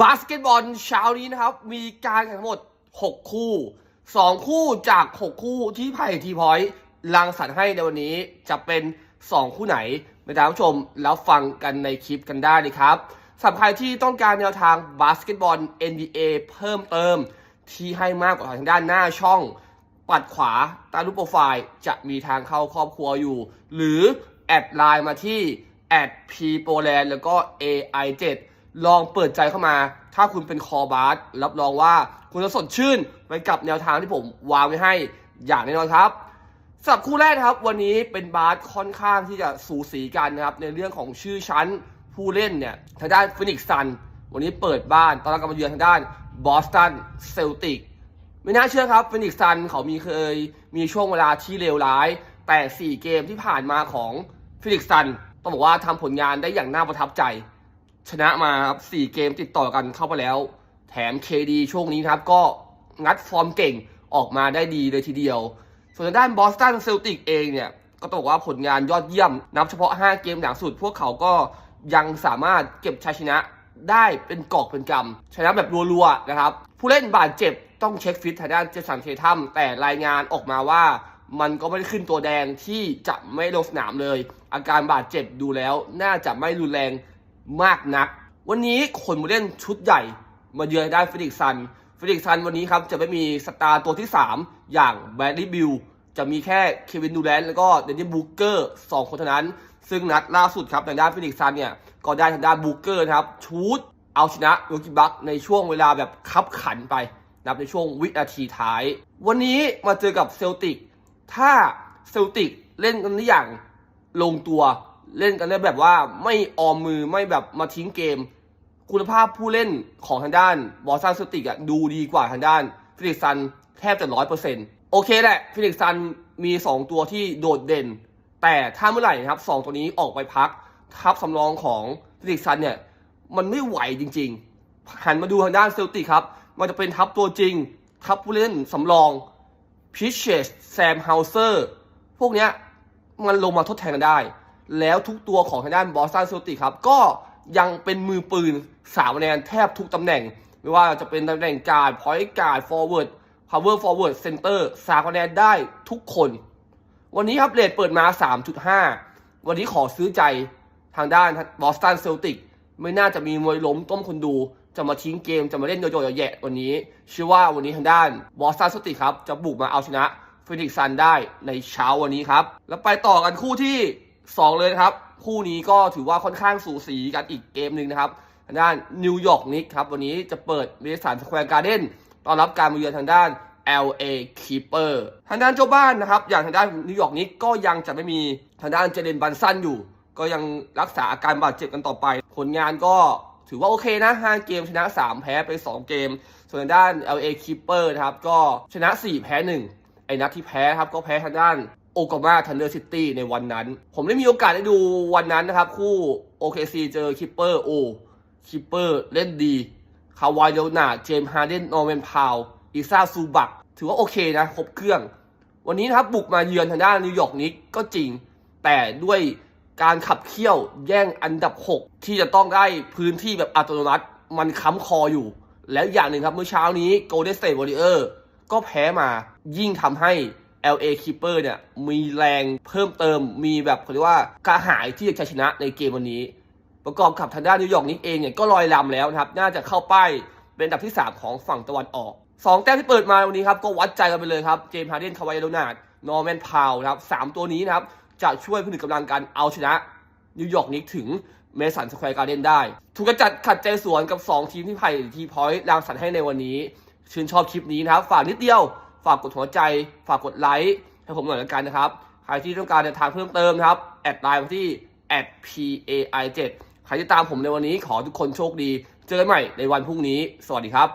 บาสเกตบอลเช้านี้นะครับ มีการแข่งทั้งหมด 6 คู่ 2 คู่จาก 6 คู่ที่ไผ่ทีพอยต์รังสรรค์ให้ในวันนี้จะเป็น 2 คู่ไหนไปตามชมแล้วฟังกันในคลิปกันได้เลยครับสำหรับใครที่ต้องการแนวทางบาสเกตบอล NBA เพิ่มเติม ที่ให้มากกว่าทางด้านหน้าช่องปัดขวาตามรูปโปรไฟล์จะมีทางเข้าครอบครัวอยู่ หรือแอดไลน์มาที่แอดพีโปแลนแล้วก็ AI7 ลองเปิดใจเข้ามา ถ้าคุณเป็นคอบาสรับรองว่าคุณจะสดชื่นไปกับแนวทางที่ผมวางไว้ให้อย่างแน่นอนครับสำหรับคู่แรกนะครับ วันนี้เป็นบาสค่อนข้างที่จะสูสีกันนะครับ ในเรื่องของชื่อชั้นผู้เล่นเนี่ยทางด้านฟินิกซันวันนี้เปิดบ้านตอนแรกก็มาเยือนทางด้านบอสตันเซลติกไม่น่าเชื่อครับฟินิกซันเขามีเคยมีช่วงเวลาที่เลวร้าย แต่ 4 เกมที่ผ่านมาของฟินิกซันต้องบอกว่าทำผลงานได้อย่างน่าประทับใจ ชนะมาครับ4เกมติดต่อกันเข้าไปแล้ว แถม KD ช่วงนี้ครับก็งัดฟอร์มเก่งออกมาได้ดีเลยทีเดียว ส่วนด้านบอสตันเซลติกเองเนี่ยก็ต้องบอกว่าผลงานยอดเยี่ยม นับเฉพาะ 5 เกมหลังสุด พวกเขาก็ยังสามารถเก็บชัยชนะได้เป็นกอกเป็นกำชนะแบบรัวๆนะครับ ผู้เล่นบาดเจ็บต้องเช็คฟิตทางด้านเจสันเททัมแต่รายงานออกมาว่ามันก็ไม่ได้ขึ้นตัวแดงที่จะไม่ลงสนามเลย อาการบาดเจ็บดูแล้วน่าจะไม่รุนแรง มากนัก วันนี้คนมาเล่นชุดใหญ่มาเยือนได้ฟิลิกซันฟิลิกซันวันนี้ครับจะไม่มีสตาร์ตัวที่ 3 อย่างแบดลี่บิลจะมีแค่เควินดูแลนแล้วก็เดนนิสบูเกอร์สองคนเท่านั้น ซึ่งนัดล่าสุดครับทางด้านฟินิกซันเนี่ยก็ได้ทางด้านบูเกอร์นะครับชูดเอาชนะโยกิบักในช่วงเวลาแบบคับขันไปนับในช่วงวินาทีท้าย วันนี้มาเจอกับเซลติก ถ้าเซลติกเล่นกันได้อย่างลงตัว เล่นกันได้แบบว่าไม่ออมมือไม่แบบมาทิ้งเกม คุณภาพผู้เล่นของทางด้านบอสตันเซลติกอะดูดีกว่าทางด้านฟิลิกซันแทบจะร้อยเปอร์เซ็นต์โอเคแหละฟิลิกซันมี 2 ตัวที่โดดเด่น แต่ถ้าเมื่อไหร่นะครับสองตัวนี้ออกไปพัก ทัพสำรองของฟิลิกซันเนี่ย มันไม่ไหวจริงๆ หันมาดูทางด้านเซลติกครับ มันจะเป็นทัพตัวจริง ทัพผู้เล่นสำรองพิชเชสแซมเฮาเซอร์พวกเนี้ยมันลงมาทดแทนกันได้ แล้วทุกตัวของทางด้านบอสตันเซลติกครับ ก็ยังเป็นมือปืนสามคะแนนแทบทุกตำแหน่ง ไม่ว่าจะเป็นตำแหน่งการพอยต์การ์ดฟอร์เวิร์ดพาวเวอร์ฟอร์เวิร์ดเซนเตอร์สามคะแนนได้ทุกคน วันนี้ครับเรทเปิดมา 3.5 วันนี้ขอซื้อใจทางด้านบอสตันเซลติกไม่น่าจะมีมวยล้มต้มคนดู จะมาทิ้งเกมจะมาเล่นโยโย่แย่วันนี้เชื่อว่าวันนี้ทางด้านบอสตันเซลติกครับจะบุกมาเอาชนะฟินิกซันได้ในเช้าวันนี้ครับ แล้วไปต่อกันคู่ที่ 2 เลยนะครับ คู่นี้ก็ถือว่าค่อนข้างสูสีกันอีกเกมหนึ่งนะครับทางด้านนิวยอร์กนิกครับวันนี้จะเปิดเมสันสแควร์การ์เด้นต้อนรับการมาเยือนทางด้าน LA Keeper ทางด้านเจ้าบ้านนะครับ อย่างทางด้านนิวยอร์กนิกก็ยังจะไม่มีทางด้านเจเดนบันสันอยู่ ก็ยังรักษาอาการบาดเจ็บกันต่อไป ผลงานก็ถือว่าโอเคนะ 5 เกมชนะ 3 แพ้ไป 2 เกม ส่วนทางด้าน LA Keeper นะครับ ก็ชนะ 4 แพ้ 1 ไอ้นัดที่แพ้ครับก็แพ้ทางด้าน โอกามาทันเดอร์ซิตี้ในวันนั้น ผมได้มีโอกาสได้ดูวันนั้นนะครับ คู่ OKC เจอ Keeper โอ Keeper เล่นดีคาวายเลโอนาเจมส์ฮาร์เดนนอร์แมนพาวอิซาซูบักถือว่าโอเคนะ ครบเครื่อง วันนี้นะครับบุกมาเยือนทางด้านนิวยอร์กนิกก็จริง แต่ด้วยการขับเคี่ยวแย่งอันดับ 6 ที่จะต้องได้พื้นที่แบบอัตโนมัติ มันค้ำคออยู่ แล้วอย่างหนึ่งครับเมื่อเช้านี้ Golden State Warrior ก็แพ้มายิ่งทำให้ LA Keeper เนี่ยมีแรงเพิ่มเติมมีแบบเขาเรียกว่ากระหายที่จะชนะในเกมวันนี้ ประกอบกับทางด้านนิวยอร์กนิกเองเนี่ยก็ลอยลำแล้วนะครับ น่าจะเข้าป้ายเป็นอันดับที่ 3 ของฝั่งตะวันออก 2 แต้มที่เปิดมาวันนี้ครับ ก็วัดใจกันไปเลยครับ เจมส์ฮาร์เดนคาวายโรนาร์ดนอร์แมนพาวนะครับสามตัวนี้นะครับ จะช่วยผนึกกำลังกันเอาชนะนิวยอร์กนิกถึงเมสันสแควร์การ์เดนได้ ถูกกระจัดขัดใจสวนกับ 2 ทีมที่ไผ่ทีพอยต์รางสรรค์ให้ในวันนี้ ชื่นชอบคลิปนี้นะครับฝากนิดเดียว ฝากกดหัวใจ ฝากกดไลค์ให้ผมหน่อยล้วกันนะครับ ใครที่ต้องการเดินทางเพิ่มเติมนะครับ แอดไลน์มาที่ @pai7 ใครที่ตามผมในวันนี้ขอทุกคนโชคดี เจอกันใหม่ในวันพรุ่งนี้ สวัสดีครับ